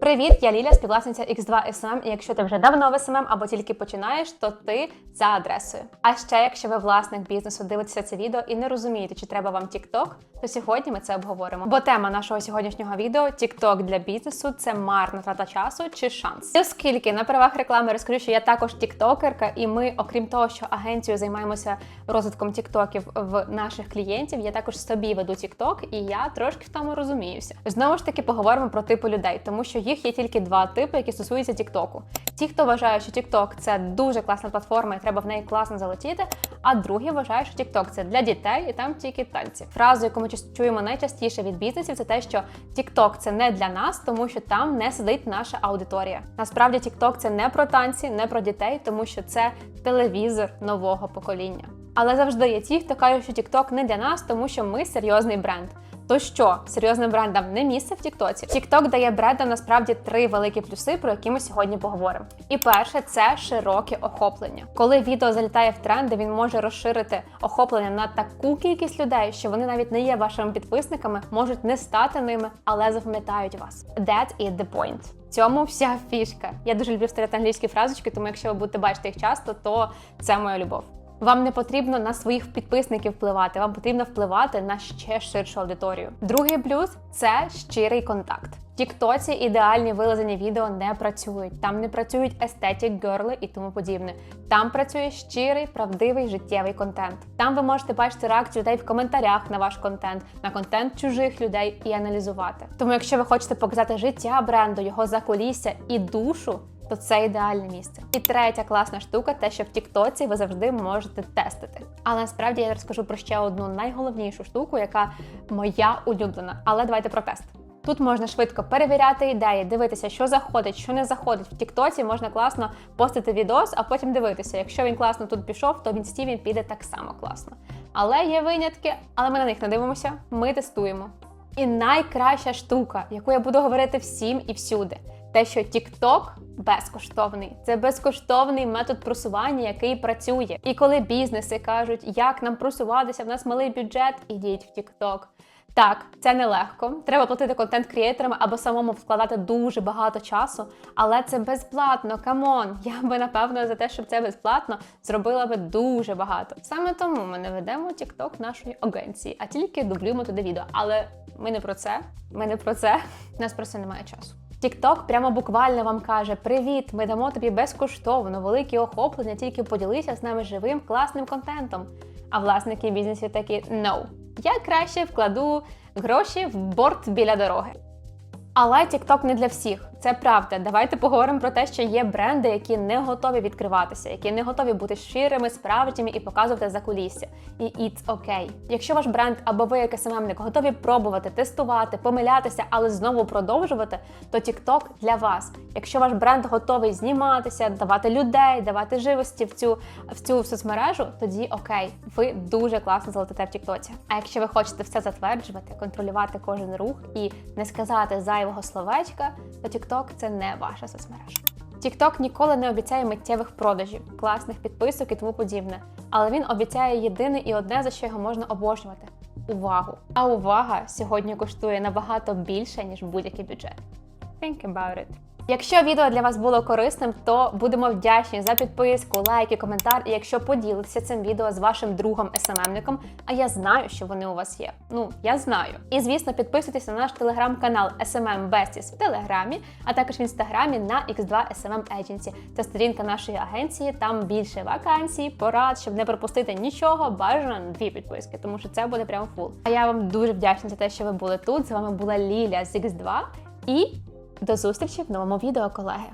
Привіт, я Ліля, співвласниця X2 SM, І якщо ти вже давно в SMM або тільки починаєш, то ти за адресою. А ще, якщо ви власник бізнесу, дивитеся це відео і не розумієте, чи треба вам TikTok, то сьогодні ми це обговоримо. Бо тема нашого сьогоднішнього відео TikTok для бізнесу це марна трата часу чи шанс. І Оскільки на правах реклами розкажу, що я також тіктокерка, і ми, окрім того, що агенцією займаємося розвитком тіктоків в наших клієнтів, я також собі веду TikTok, і я трошки в тому розуміюся. Знову ж таки, поговоримо про типи людей, тому що їх є тільки два типи, які стосуються TikTok. Ті, хто вважає, що TikTok – це дуже класна платформа, і треба в неї класно залетіти. А другі вважають, що TikTok – це для дітей, і там тільки танці. Фразу, яку ми чуємо найчастіше від бізнесів, це те, що TikTok – це не для нас, тому що там не сидить наша аудиторія. Насправді, TikTok – це не про танці, не про дітей, тому що це телевізор нового покоління. Але завжди є ті, хто каже, що TikTok не для нас, тому що ми серйозний бренд. То що серйозним брендам не місце в Тіктоці? TikTok дає брендам насправді три великі плюси, про які ми сьогодні поговоримо. І перше це широке охоплення. Коли відео залітає в тренди, він може розширити охоплення на таку кількість людей, що вони навіть не є вашими підписниками, можуть не стати ними, але запам'ятають вас. That is the point. Цьому вся фішка. Я дуже люблю вставляти англійські фразочки, тому якщо ви будете бачити їх часто, то це моя любов. Вам не потрібно на своїх підписників впливати, вам потрібно впливати на ще ширшу аудиторію. Другий плюс це щирий контакт. В Тіктоці ідеальні вилазені відео не працюють. Там не працюють естетік, герли і тому подібне. Там працює щирий, правдивий життєвий контент. Там ви можете бачити реакцію людей в коментарях на ваш контент, на контент чужих людей і аналізувати. Тому, якщо ви хочете показати життя бренду, його закулісся і душу то це ідеальне місце. І третя класна штука, те, що в Тіктоці ви завжди можете тестити. Але насправді я розкажу про ще одну найголовнішу штуку, яка моя улюблена. Але давайте про тест. Тут можна швидко перевіряти ідеї, дивитися, що заходить, що не заходить. В Тіктоці можна класно постити відос, а потім дивитися. Якщо він класно тут пішов, то він піде так само класно. Але є винятки, але ми на них не дивимося, ми тестуємо. І найкраща штука, яку я буду говорити всім і всюди, те, що TikTok безкоштовний. Це безкоштовний метод просування, який працює. І коли бізнеси кажуть, як нам просуватися, в нас малий бюджет, ідіть в TikTok. Так, це нелегко. Треба платити контент-крієторам або самому вкладати дуже багато часу, але це безплатно. Камон! Я би напевно за те, щоб це безплатно зробила би дуже багато. Саме тому ми не ведемо TikTok нашої агенції, а тільки дублюємо туди відео. Але ми не про це. Ми не про це. У нас просто немає часу. TikTok прямо буквально вам каже: Привіт! Ми дамо тобі безкоштовно великі охоплення, тільки поділися з нами живим класним контентом. А власники бізнесів такі no. Я краще вкладу гроші в борт біля дороги. Але TikTok не для всіх. Це правда. Давайте поговоримо про те, що є бренди, які не готові відкриватися, які не готові бути щирими, справжніми і показувати закулісся. І it's okay. Якщо ваш бренд або ви як СММник готові пробувати, тестувати, помилятися, але знову продовжувати, то TikTok для вас. Якщо ваш бренд готовий зніматися, давати людей, давати живості в цю в цю соцмережу, тоді окей, ви дуже класно залетите в Тіктоці. А якщо ви хочете все затверджувати, контролювати кожен рух і не сказати зайвого словечка, то TikTok – це не ваша соцмережа. TikTok ніколи не обіцяє миттєвих продажів, класних підписок і тому подібне. Але він обіцяє єдине і одне, за що його можна обожнювати увагу. А увага сьогодні коштує набагато більше, ніж будь-який бюджет. Think about it. Якщо відео для вас було корисним, то будемо вдячні за підписку, лайк і коментар. І якщо поділитеся цим відео з вашим другом СММником, а я знаю, що вони у вас є. Ну я знаю. І звісно, підписуйтесь на наш телеграм-канал SMM Besties в Телеграмі, а також в інстаграмі на X2 SMM Agency. Це сторінка нашої агенції. Там більше вакансій, порад, щоб не пропустити нічого. Бажано дві підписки, тому що це буде прямо фул. А я вам дуже вдячна за те, що ви були тут. З вами була Ліля з X2 і. До зустрічі в новому відео, колеги!